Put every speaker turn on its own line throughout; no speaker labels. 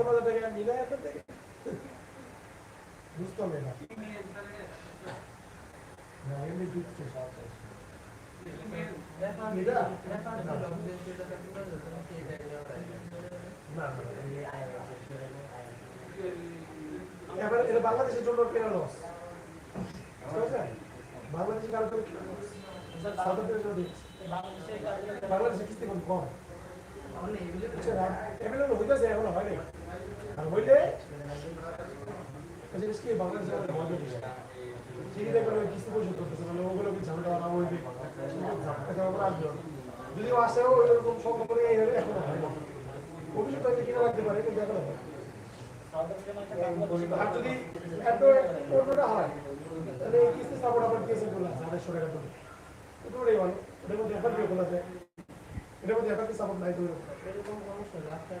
পনেরো হাজার টাকা মিলে এখন থেকে। বুঝতে হবে না। এমনি ঢুকছে এবার এটা বাংলাদেশের জন্য কেন লস বাংলাদেশের কারও জন্য কেন লস সাউথ আফ্রিকার জন্য দিচ্ছে। বাংলাদেশে কিস্তি কম। কম এমএলএ হইতেছে এখনও হয়নি আর হইলে জিনিস কি বাংলাদেশে ঠিকই দেখবেন ওই কিস্তি পরিশোধ করতেছে মানে ওগুলো ঝামেলা না হইবে এটা আমরা আসবে। যদিও আসেও ওই রকম করে এই হলে এখনও হয় কিনা রাখতে পারে, কিন্তু এখনও আর যদি এত অন্যটা হয়, তাহলে এই কিস্তি সাপোর্ট আবার কেসে খোলা আছে আড়াইশো টাকা করে ওটাই ভালো। এটার মধ্যে এফআর দিয়ে খোলা যায় এটার মধ্যে এফআর সাপোর্ট নাই তো।
এরকম সমস্যা রাস্তায়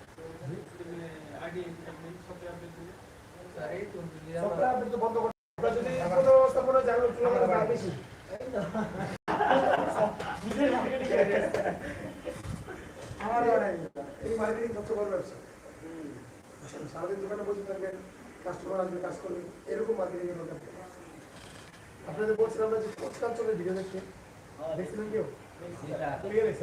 এই
মার্কেটিং সবচেয়ে বড় ব্যবসা। সারাদিন দোকানে বসে থাকবেন কাস্টমার আসবে কাজ করবেন এরকম মার্কেটিং এর দরকার আপনাদের বলছিলাম না যে কালচারের ভিডিও দেখতে? দেখছিলেন কেউ?